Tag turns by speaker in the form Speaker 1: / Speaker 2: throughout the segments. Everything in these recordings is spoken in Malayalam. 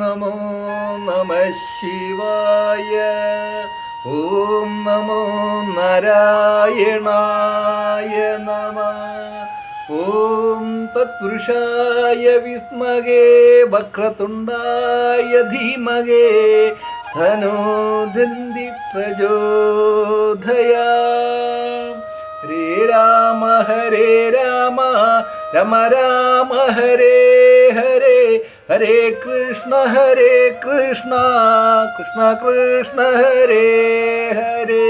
Speaker 1: നമോ നമ ശിവായ. ഓം നമോ നാരായണായ നമ. ഓം തത്പുരുഷായ വിസ്മകേ വക്രതുണ്ടായ ധീമകേ ധനോദന്തി പ്രചോദയാ. ഹരേ രാമ ഹരേ രാമ രമ രാമ ഹരേ ഹരേ കൃഷ്ണ ഹരേ കൃഷ്ണ കൃഷ്ണ കൃഷ്ണ ഹരേ ഹരേ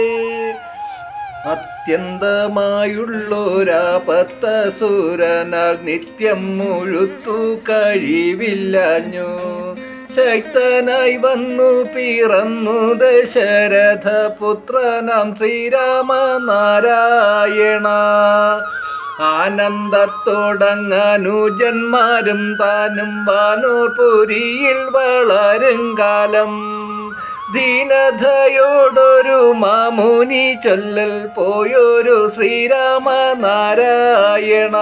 Speaker 1: അത്യന്തമായുള്ളൊരാപത്തസുരനാൽ നിത്യം മുഴുത്തു കഴിവില്ലഞ്ഞു. ശക്തനായി വന്നു പിറന്നു ദശരഥ പുത്രനാം ആനന്ദത്തോടങ്ങനുജന്മാരും താനും വാനൂർ പുരിയിൽ വളരും കാലം. ദീനതയോടൊരു മാമുനി ചൊല്ലൽ പോയൊരു ശ്രീരാമനാരായണ.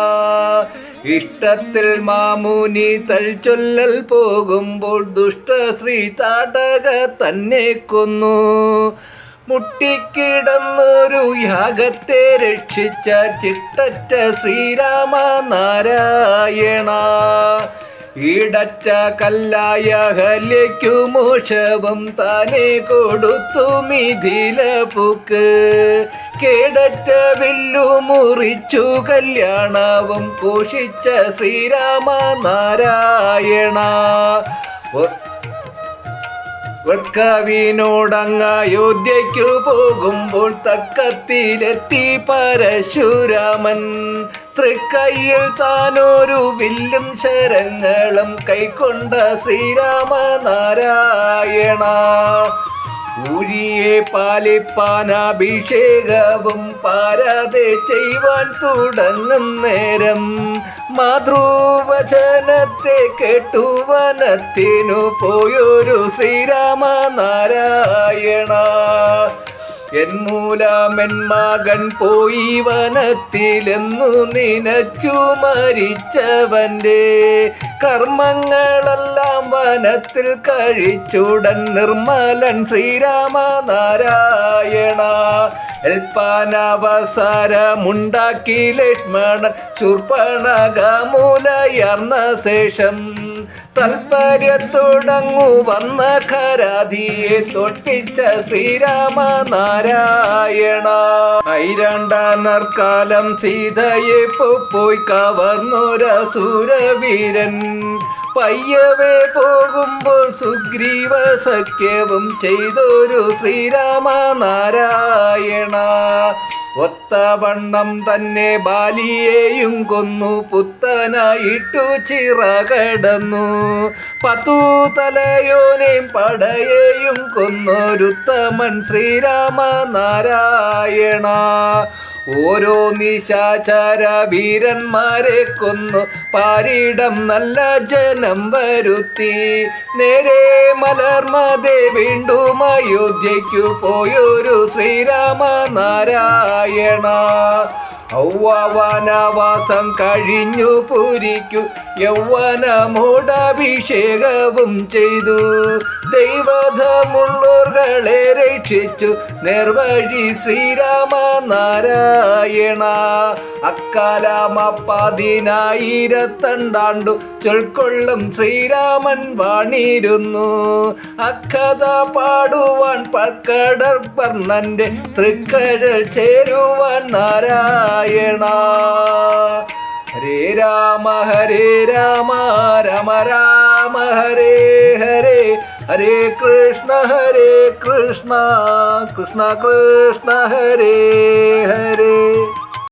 Speaker 1: ഇഷ്ടത്തിൽ മാമുനി തൽ ചൊല്ലൽ പോകുമ്പോൾ ദുഷ്ട ശ്രീ താടക തന്നെ കൊന്നു. മുട്ടിക്കിടന്നൊരു യാഗത്തെ രക്ഷിച്ച ചിട്ടറ്റ ശ്രീരാമ നാരായണ. ഈടറ്റ കല്ലായ ഹല്യയ്ക്കു മോഷവും താനെ കൊടുത്തു മിഥില പൂക്ക്. കേടറ്റ വില്ലു മുറിച്ചു കല്യാണവും കോഷിച്ച ശ്രീരാമ നാരായണ. വൃക്കവിനോടങ്ങ് അയോധ്യയ്ക്കു പോകുമ്പോൾ തക്കത്തിലെത്തി പരശുരാമൻ. തൃക്കൈയിൽ താനൊരു വില്ലും ശരങ്ങളും കൈക്കൊണ്ട ശ്രീരാമ പാലിപ്പാൻ അഭിഷേകവും പാരാതെ ചെയ്യുവാൻ തുടങ്ങും നേരം. മാതൃവചനത്തെ കേട്ടു വനത്തിനു പോയൊരു ശ്രീരാമ നാരായണ എൻ മൂലമെൻ മകൻ പോയി വനത്തിലെന്നു നിനച്ചു മരിച്ചവന്റെ. കർമ്മങ്ങളെല്ലാം വനത്തിൽ കഴിച്ചുടൻ നിർമ്മലൻ ശ്രീരാമ നാരായണ എൽപ്പാനവസരമുണ്ടാക്കി ലക്ഷ്മണൻ ശുർപ്പണകമൂലയർന്ന ശേഷം തൽപര്യത്തുടങ്ങു വന്ന ഖരാധിയെ തൊട്ടിച്ച ശ്രീരാമ നാരായണ ഐരണ്ടാനർക്കാലം സീതയെ പോയി കവർന്നൊരസുരവീരൻ. പയ്യവേ പോകുമ്പോൾ സുഗ്രീവ സഖ്യവും ചെയ്തൊരു ശ്രീരാമ നാരായണ. ഒത്ത വണ്ണം തന്നെ ബാലിയെയും കൊന്നു പുത്തനായിട്ടു ചിറകടന്നു പത്തു തലയോനെയും പടയെയും കൊന്നൊരുത്തമൻ ശ്രീരാമ നാരായണ. ഓരോ നിശാചാര വീരന്മാരെ കൊന്നു പാരിടം നല്ല ജനം വരുത്തി. നേരെ മലർമതേ വീണ്ടും അയോധ്യയ്ക്കു പോയൊരു ശ്രീരാമ നാരായണ ഔവനവാസം കഴിഞ്ഞു പുരിക്കു യൗവനമോടഭിഷേകവും ചെയ്തു. ദൈവധമുള്ളോർകളെ രക്ഷിച്ചു. നിർവഴി ശ്രീരാമ നാരായണ അക്കാലമപ്പതിനായിരത്തണ്ടാണ്ടു. ചൊൽക്കൊള്ളും ശ്രീരാമൻ വാണിരുന്നു. അക്കഥ പാടുവാൻ പക്കടർ വർണന്റെ തൃക്കഴൽ ചേരുവാൻ നാരായണ. രാമ ഹരേ രാമ രമ രാമ ഹരേ ഹരേ ഹരേ കൃഷ്ണ ഹരേ കൃഷ്ണ കൃഷ്ണ കൃഷ്ണ ഹരേ ഹരേ.